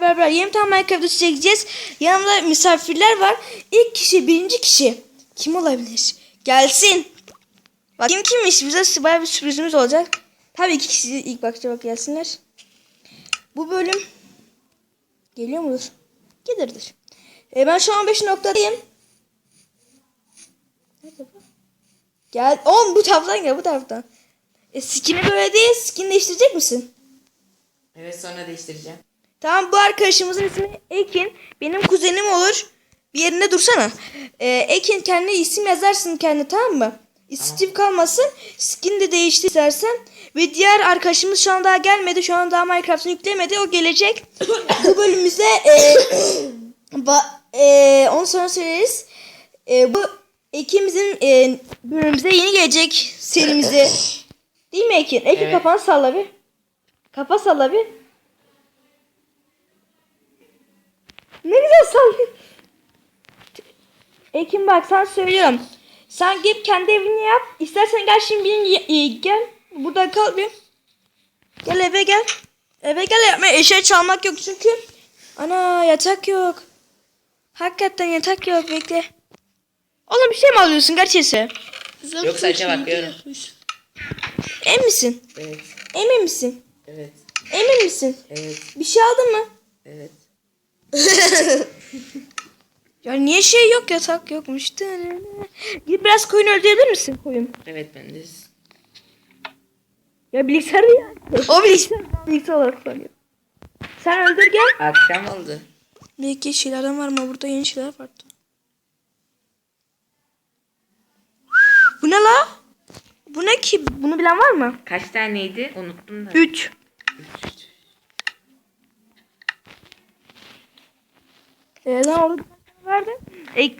beraber yeni tane Minecraft'ı çekeceğiz. Yanımda misafirler var. İlk kişi, birinci kişi. Kim olabilir? Gelsin. Bakayım kimmiş? Bize bayağı bir sürprizimiz olacak. Tabii iki kişi ilk bakacak bak gelsinler. Bu bölüm geliyor mudur? Gelirdir. E, ben şu an 5 noktadayım. Nerede bu? Gel. Oğlum bu taraftan gel bu taraftan. E, skin'i böyle değil. Skin değiştirecek misin? Evet sonra değiştireceğim. Tamam bu arkadaşımızın ismi Ekin. Benim kuzenim olur. Bir yerinde dursana. Ee, Ekin kendi isim yazarsın kendi tamam mı? Steve kalmasın. Skin de değişti istersen. Ve diğer arkadaşımız şu an daha gelmedi. Şu an daha Minecraft'ını yüklemedi. O gelecek. bu bölümümüzde e, ba, e, onu sonra söyleriz. E, bu Ekin'imizin e, bölümümüze yeni gelecek serimize. Değil mi Ekin? Ekin Evet. kafanı salla bir. Kafa salla bir. Ne güzel sallıyor. Ekin bak sen söylüyorum. Sen git kendi evini yap. İstersen gel şimdi benim e, gel. Burada kal bir. Gel eve gel. Eve gel yapma. Eşya çalmak yok çünkü. Ana yatak yok. Hakikaten yatak yok bekle. Oğlum bir şey mi alıyorsun gerçekten? Yok sadece bakıyorum. Emin misin? Evet. Emin misin? Evet. Emin misin? Evet. Bir şey aldın mı? Evet. Ya niye şey yok yatak yokmuş. Gidip biraz koyun öldürebilir misin koyun? Evet ben de. Ya bilgisayar ya. O bilgisayar. Bilgisayar olarak sanıyor. Sen öldür gel. Akşam oldu. Belki şeylerden var mı? Burada yeni şeyler vardı. Bu ne la? Bu ne ki? Bunu bilen var mı? Kaç taneydi? Unuttum da. 3. Üç. Ee, bir tane vardı. Ek,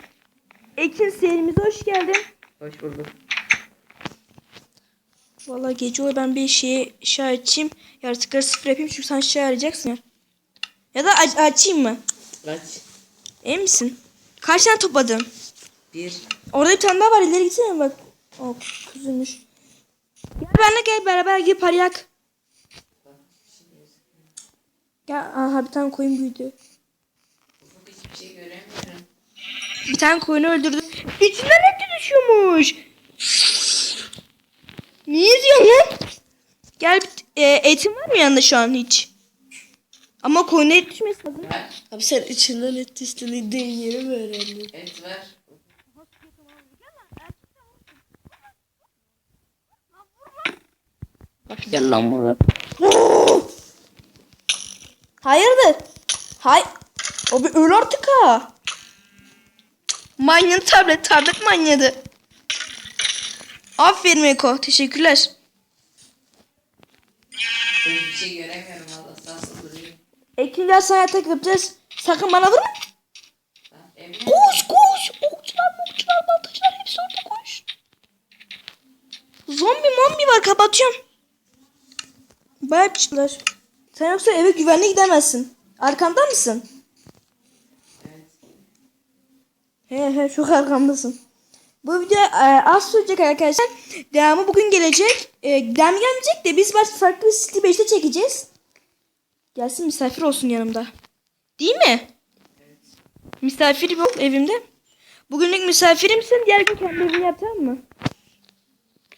Ekin serimize hoş geldin. Hoş bulduk. Vallahi gece o ben bir şeye işaretçiyim. Yaratıkları sıfır yapayım çünkü sen şey arayacaksın ya. Ya da aç- açayım mı? Kaç? Emin misin? Kaç tane topladın? Bir. Orada bir tane daha var. İleri gitsene bak. Oh kızılmış. Gel benimle gel beraber gidip arayak. Gel aha bir tane koyun büyüdü. Şey göremiyorum. Bir tane koyunu öldürdü. İçinden eti düşüyormuş. Niye diyorsun lan? Gel e, etin var mı yanında şu an hiç? Ama koyuna et düşmesi lazım. Var. Abi sen içinden et istediğin yeri mi öğrendin? Evet var. Gel lan buraya. Hayırdır? Hay. O bir öl artık ha. Manyak tablet tablet manyadı. Aferin Eko. Teşekkürler. Hiçbir şey göremiyorum valla sağ. Ekin gel sana yatak yapacağız. Sakın bana vurma. Koş koş. Okçular okçular baltacılar hepsi orada koş. Zombi mombi var kapatıyorum. Bayağı çıktılar. Sen yoksa eve güvenli gidemezsin. Arkamda mısın? Evet. He he çok arkamdasın. Bu video e, az sürecek arkadaşlar. Devamı bugün gelecek. E, devamı gelmeyecek de biz başka farklı bir City 5'te çekeceğiz. Gelsin misafir olsun yanımda. Değil mi? Misafir ol evimde. Bugünlük misafirimsin. Diğer gün kendi evini mı?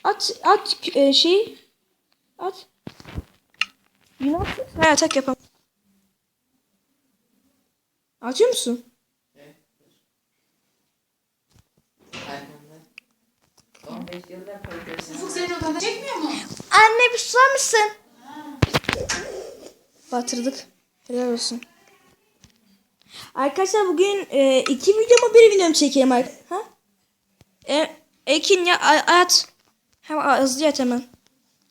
At, at e, şey. At. Yunan ha, yatak yapalım. Atıyor musun? Arkamda. 15 yılda profesyonel. Ufuk senin odanda çekmiyor mu? Anne bir susar mısın? Batırdık. Helal olsun. Arkadaşlar bugün e, iki video mu bir video mu çekelim? Ha? E, Ekin ya at. Hemen a- hızlı at hemen.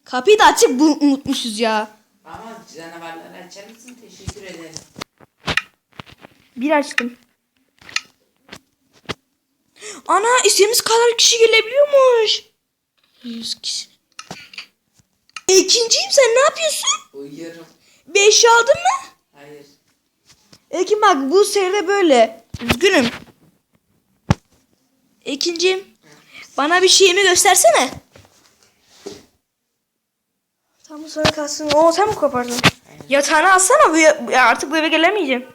Kapıyı da açık bu unutmuşuz ya. Ama canavarları açar mısın? Teşekkür ederim. Bir açtım. Ana istediğimiz kadar kişi gelebiliyormuş. 100 kişi. İkinciyim sen ne yapıyorsun? Uyuyorum. Beş aldın mı? Hayır. Ekin bak bu seride böyle. Üzgünüm. İkincim. Bana bir şeyimi göstersene. Tam sonra kalsın. Oo sen mi kopardın? Yatağını alsana bu ya artık bu eve gelemeyeceğim.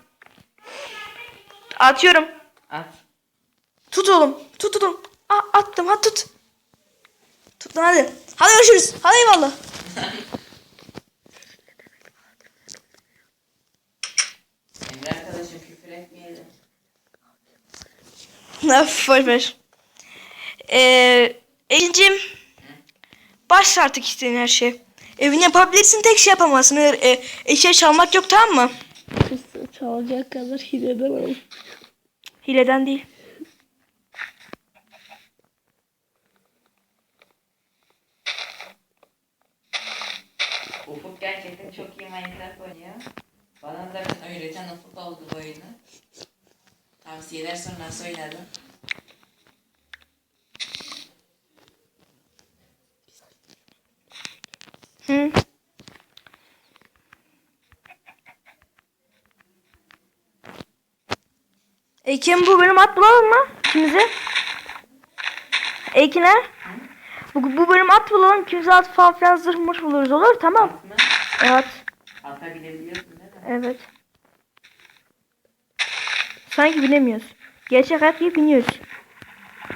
Atıyorum. At. Tut oğlum. Tut oğlum. Aa, attım. Hadi tut. Tut lan hadi. Hadi görüşürüz. Hadi eyvallah. Arkadaşım küfür etmeyelim. Boş ver. Ee, Elincim. Başla artık istediğin her şey. Evini yapabilirsin tek şey yapamazsın. Eğer, e, eşya çalmak yok tamam mı? Çalacak kadar hile edemem. Hileden değil. Ufuk gerçekten çok iyi Minecraft oynuyor. Bana zaten öğreten Ufuk oldu bu oyunu. Tavsiyeler sonrası oynadım. Hı. Ekin bu bölüm at bulalım mı? İkimize. Ekin'e. Bu, bu bölüm at bulalım. İkimize at falan filan zırh buluruz olur tamam. At mı? Evet. Atabilebiliyorsun değil mi? Evet. Sanki bilemiyoruz. Gerçek hayat gibi biniyoruz.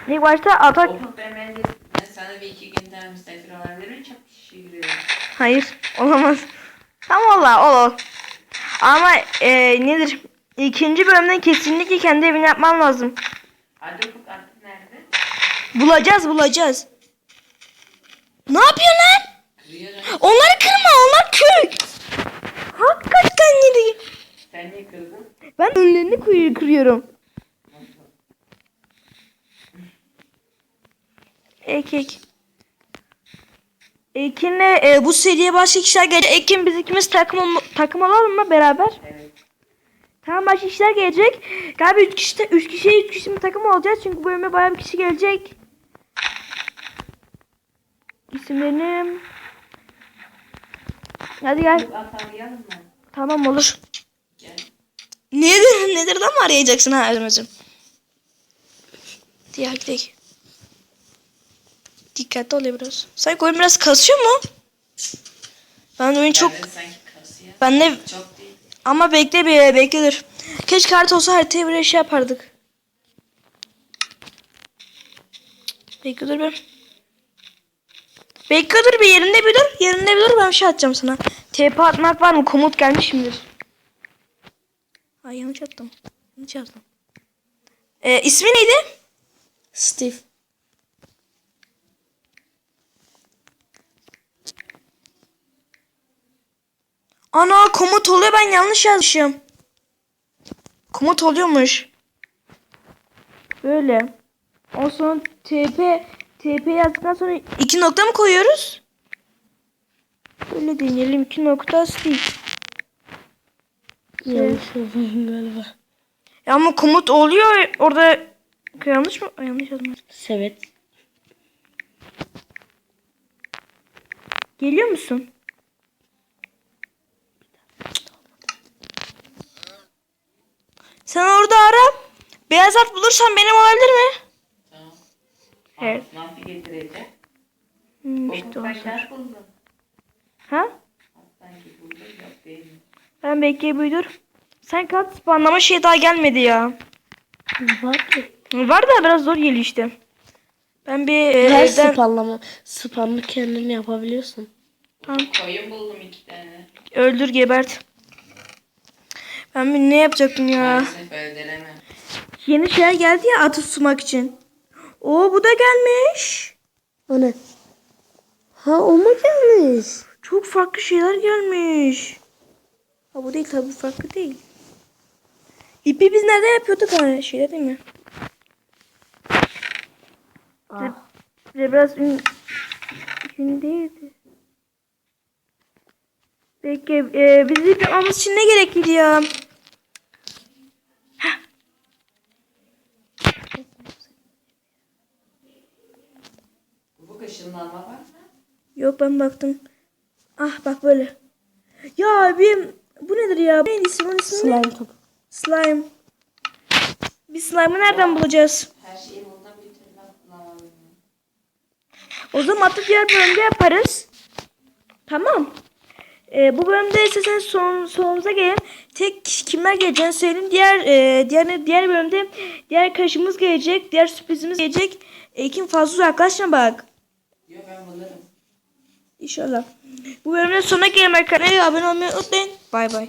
İlk başta atak... Ben sana bir iki gün daha misafir olabilir miyim? Çok teşekkür. Hayır olamaz. Tamam valla ol ol. Ama e, nedir? İkinci bölümden kesinlikle kendi evini yapman lazım. Hadi Ufuk artık nerede? Bulacağız bulacağız. Ne yapıyorsun lan? Kırıyorum. Onları kırma onlar kök. Hakikaten yedi. Sen niye kırdın? Ben önlerini kuyu kırıyorum. Ek ek. Ekin'le e, bu seriye başka kişiler gelecek. Ekin biz ikimiz takım, takım olalım mı beraber? Evet. Tamam başka kişiler gelecek. Galiba 3 kişi, 3 kişiye 3 kişi mi takım olacağız? Çünkü bu bölüme bayağı bir kişi gelecek. İsimlerim. Hadi gel. Tamam olur. Nedir, nedir de mi arayacaksın ha Özmez'im? Diğer gidelim. Dikkatli ol biraz. Sanki oyun biraz kasıyor mu? Ben oyun çok... Ben de... Çok değil. Ama bekle bir bekle dur. Keşke harita olsa haritayı böyle şey yapardık. Bekle dur bir. Bekle dur bir yerinde bir dur. Yerinde bir dur ben bir şey atacağım sana. TP atmak var mı? Komut gelmiş midir? Ay yanlış attım. Yanlış yazdım. Ee, ismi neydi? Steve. Ana komut oluyor ben yanlış yazmışım. Komut oluyormuş. Böyle. O sonra TP TP yazdıktan sonra iki nokta mı koyuyoruz? Böyle deneyelim iki nokta Steve. Yanlış yazdım galiba. Ya ama komut oluyor orada yanlış mı? Yanlış yazdım. Sevet. Geliyor musun? Sen orada ara. Beyaz at bulursan benim olabilir mi? Tamam. Evet. Nasıl getireceğim? Hmm, işte o. Ha? Sanki buldum yok değil mi? Ben bekleyip uydur. Sen kat spawnlama şey daha gelmedi ya. Var ki. Var da biraz zor geliyor işte. Ben bir e, Her evden... spamlama. Spamı kendin yapabiliyorsun. Tamam. Koyun buldum iki tane. Öldür gebert. Ben bir ne yapacaktım ya? Maalesef öldüremem. Yeni şeyler geldi ya atı tutmak için. Oo bu da gelmiş. O ne? Ha o mu gelmiş? Çok farklı şeyler gelmiş. Ha bu değil tabi bu farklı değil. İpi biz nerede yapıyorduk hani şeyde değil mi? Ah. Ve biraz ün, ün değildi. Peki e, biz ip yapmamız için ne gerekliydi ya? Heh. Bu ışınlanma var mı? Yok ben baktım. Ah bak böyle. Ya bir nedir ya? Neydi ismi? Bunun ismi ne? Slime topu. Slime. Biz slime'ı nereden bulacağız? Her şeyi buldum bir türlü. O zaman atıp diğer bölümde yaparız. Tamam. E, bu bölümde istersen son, sonumuza gelelim. Tek kişi- kimler geleceğini söyleyeyim. Diğer e, diğer diğer bölümde diğer arkadaşımız gelecek. Diğer sürprizimiz gelecek. Ekin fazla uzaklaşma bak. Yok ben bulurum. İnşallah. Bu bölümün sonuna gelelim arkadaşlar. Abone olmayı unutmayın. Bay bay.